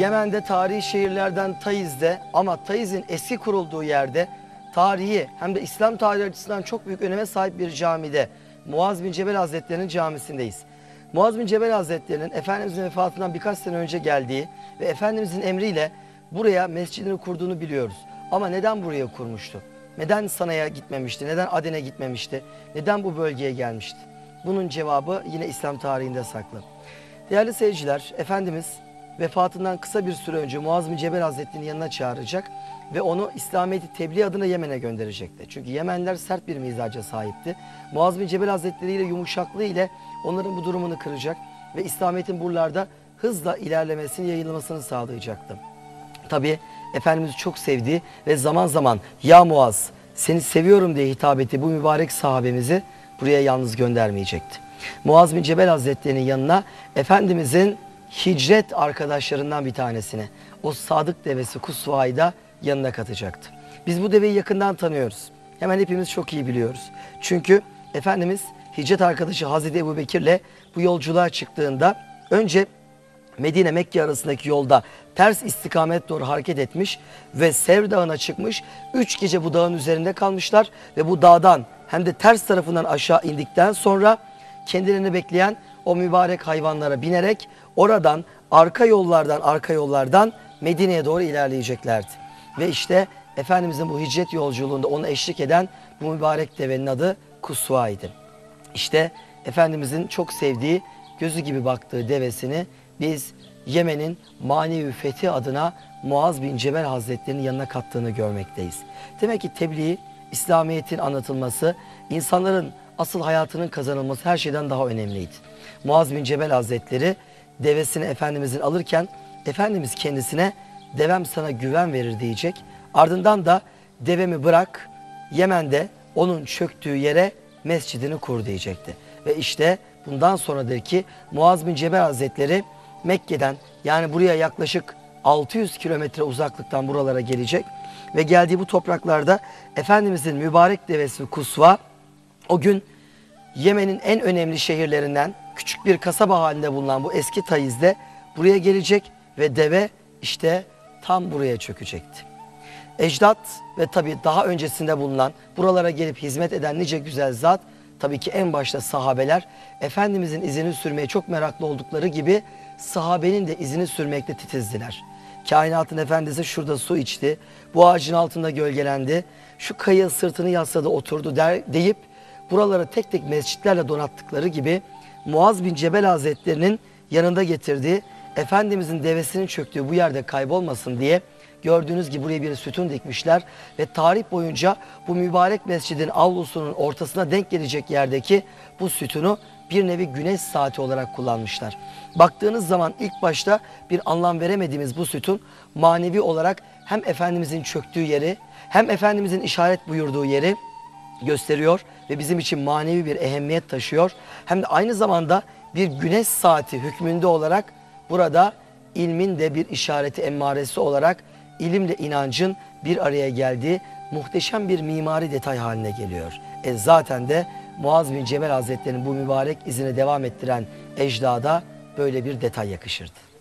Yemen'de tarihi şehirlerden Taiz'de ama Taiz'in eski kurulduğu yerde tarihi hem de İslam tarihi açısından çok büyük öneme sahip bir camide Muaz bin Cebel Hazretleri'nin camisindeyiz. Muaz bin Cebel Hazretleri'nin Efendimizin vefatından birkaç sene önce geldiği ve Efendimizin emriyle buraya mescidini kurduğunu biliyoruz. Ama neden buraya kurmuştu? Neden Sana'ya gitmemişti? Neden Aden'e gitmemişti? Neden bu bölgeye gelmişti? Bunun cevabı yine İslam tarihinde saklı. Değerli seyirciler, Efendimiz vefatından kısa bir süre önce Muaz bin Cebel Hazretleri'nin yanına çağıracak ve onu İslamiyet'i tebliğ adına Yemen'e gönderecekti. Çünkü Yemenler sert bir mizaca sahipti. Muaz bin Cebel Hazretleri ile yumuşaklığı ile onların bu durumunu kıracak ve İslamiyet'in buralarda hızla ilerlemesini, yayılmasını sağlayacaktı. Tabi Efendimiz çok sevdiği ve zaman zaman ya Muaz seni seviyorum diye hitap ettiği bu mübarek sahabemizi buraya yalnız göndermeyecekti. Muaz bin Cebel Hazretleri'nin yanına Efendimizin hicret arkadaşlarından bir tanesini o sadık devesi Kusva'yı da yanına katacaktı. Biz bu deveyi yakından tanıyoruz. Hemen hepimiz çok iyi biliyoruz. Çünkü Efendimiz hicret arkadaşı Hazreti Ebu Bekir'le bu yolculuğa çıktığında önce Medine Mekke arasındaki yolda ters istikamet doğru hareket etmiş ve Sevr Dağı'na çıkmış. Üç gece bu dağın üzerinde kalmışlar ve bu dağdan hem de ters tarafından aşağı indikten sonra kendilerini bekleyen o mübarek hayvanlara binerek oradan arka yollardan arka yollardan Medine'ye doğru ilerleyeceklerdi. Ve işte Efendimizin bu hicret yolculuğunda onu eşlik eden bu mübarek devenin adı Kusva'ydı. İşte Efendimizin çok sevdiği, gözü gibi baktığı devesini biz Yemen'in manevi fethi adına Muaz bin Cebel Hazretleri'nin yanına kattığını görmekteyiz. Demek ki tebliğ, İslamiyet'in anlatılması, insanların asıl hayatının kazanılması her şeyden daha önemliydi. Muaz bin Cebel Hazretleri devesini Efendimizin alırken Efendimiz kendisine devem sana güven verir diyecek. Ardından da devemi bırak Yemen'de onun çöktüğü yere mescidini kur diyecekti. Ve işte bundan sonradır ki Muaz bin Cebel Hazretleri Mekke'den yani buraya yaklaşık 600 kilometre uzaklıktan buralara gelecek ve geldiği bu topraklarda Efendimizin mübarek devesi Kusva o gün Yemen'in en önemli şehirlerinden küçük bir kasaba halinde bulunan bu eski Taiz'de buraya gelecek ve deve işte tam buraya çökecekti. Ecdat ve tabi daha öncesinde bulunan buralara gelip hizmet eden nice güzel zat tabii ki en başta sahabeler Efendimizin izini sürmeye çok meraklı oldukları gibi sahabenin de izini sürmekte titizdiler. Kainatın efendisi şurada su içti, bu ağacın altında gölgelendi, şu kayı sırtını yasladı oturdu der, deyip buraları tek tek mescitlerle donattıkları gibi Muaz bin Cebel Hazretlerinin yanında getirdiği Efendimizin devesinin çöktüğü bu yerde kaybolmasın diye gördüğünüz gibi buraya bir sütun dikmişler ve tarih boyunca bu mübarek mescidin avlusunun ortasına denk gelecek yerdeki bu sütunu bir nevi güneş saati olarak kullanmışlar. Baktığınız zaman ilk başta bir anlam veremediğimiz bu sütun manevi olarak hem Efendimizin çöktüğü yeri hem Efendimizin işaret buyurduğu yeri gösteriyor ve bizim için manevi bir ehemmiyet taşıyor. Hem de aynı zamanda bir güneş saati hükmünde olarak burada ilmin de bir işareti emmaresi olarak ilimle inancın bir araya geldiği muhteşem bir mimari detay haline geliyor. E zaten de Muaz bin Cebel Hazretleri'nin bu mübarek izine devam ettiren ecdada böyle bir detay yakışırdı.